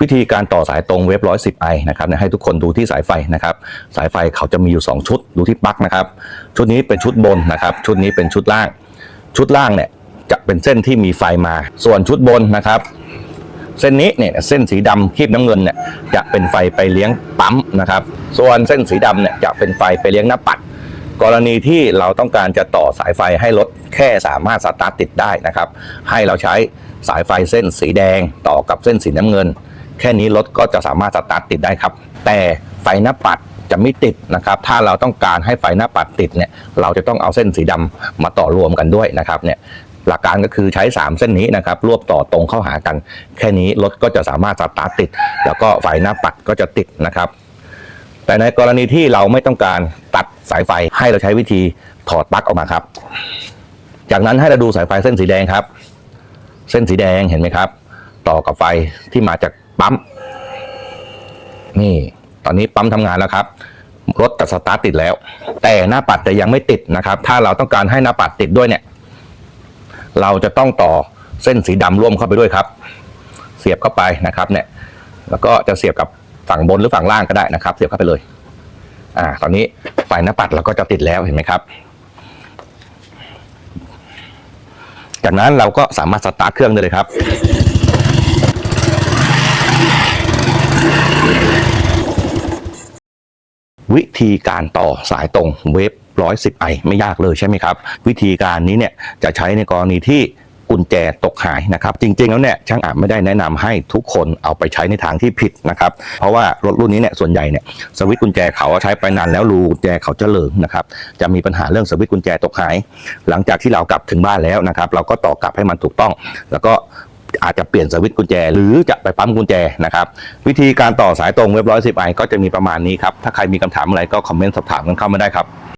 วิธีการต่อสายตรงเว็บร้อยสิบไอนะครับให้ทุกคนดูที่สายไฟนะครับ สายไฟเขาจะมีอยู่ 2 ชุดดูที่ปลั๊กนะครับ ชุดนี้เป็นชุดบนนะครับ ชุดนี้เป็นชุดล่าง ชุดล่างเนี่ยจะเป็นเส้นที่มีไฟมา ส่วนชุดบนนะครับ เส้นนี้เนี่ยเส้นสีดำคีบน้ำเงินเนี่ยจะเป็นไฟไปเลี้ยงปั๊มนะครับ ส่วนเส้นสีดำเนี่ยจะเป็นไฟไปเลี้ยงหน้าปัด กรณีที่เราต้องการจะต่อสายไฟให้รถแค่สามารถสตาร์ทติดได้นะครับ ให้เราใช้สายไฟเส้นสีแดงต่อกับเส้นสีน้ำเงิน แค่นี้รถก็จะสามารถสตาร์ทติดได้ครับ แต่ไฟหน้าปัดจะไม่ติดนะครับ ถ้าเราต้องการให้ไฟหน้าปัดติดเนี่ย เราจะต้องเอาเส้นสีดำมาต่อรวมกันด้วยนะครับเนี่ยหลักการก็คือใช้ 3 เส้นนี้นะครับ รวบต่อตรงเข้าหากัน แค่นี้รถก็จะสามารถสตาร์ทติด แล้วก็ไฟหน้าปัดก็จะติดนะครับ แต่ในกรณีที่เราไม่ต้องการตัดสายไฟให้เราใช้วิธีถอดปลั๊กออกมาครับ จากนั้นให้เราดูสายไฟเส้นสีแดงครับ เส้นสีแดงเห็นไหมครับ ต่อกับไฟที่มาจาก ปั๊ม นี่ ตอนนี้ปั๊มทำงานแล้วครับ รถตัดสตาร์ทติดแล้ว แต่หน้าปัดแต่ยังไม่ติดนะครับ ถ้าเราต้องการให้หน้าปัดติดด้วยเนี่ย เราจะต้องต่อเส้นสีดำร่วมเข้าไปด้วยครับ เสียบเข้าไปนะครับเนี่ย แล้วก็จะเสียบกับฝั่งบนหรือฝั่งล่างก็ได้นะครับ เสียบเข้าไปเลย อ่า ตอนนี้ไฟหน้าปัดเราก็จะติดแล้วเห็นไหมครับ จากนั้นเราก็สามารถสตาร์ทเครื่องได้เลยครับ วิธีการต่อสายตรงเวฟร้อยสิบไอไม่ยากเลยใช่ไหมครับ วิธีการนี้เนี่ยจะใช้ในกรณีที่กุญแจตกหายนะครับ จริง ๆ แล้วเนี่ยช่างอาจไม่ได้แนะนำให้ทุกคนเอาไปใช้ในทางที่ผิดนะครับ เพราะว่ารถรุ่นนี้เนี่ยส่วนใหญ่เนี่ยสวิตช์กุญแจเขาใช้ไปนานแล้วรูกุญแจเขาจะเหลิงนะครับจะมีปัญหาเรื่องสวิตช์กุญแจตกหาย หลังจากที่เรากลับถึงบ้านแล้วนะครับ เราก็ต่อกลับให้มันถูกต้อง แล้วก็ อาจจะเปลี่ยนสวิตช์กุญแจ หรือจะไปปั๊มกุญแจนะครับวิธีการต่อสายตรงเว็บร้อยสิบไอก็จะมีประมาณนี้ครับถ้าใครมีคำถามอะไรก็คอมเมนต์สอบถามกันเข้ามาได้ครับ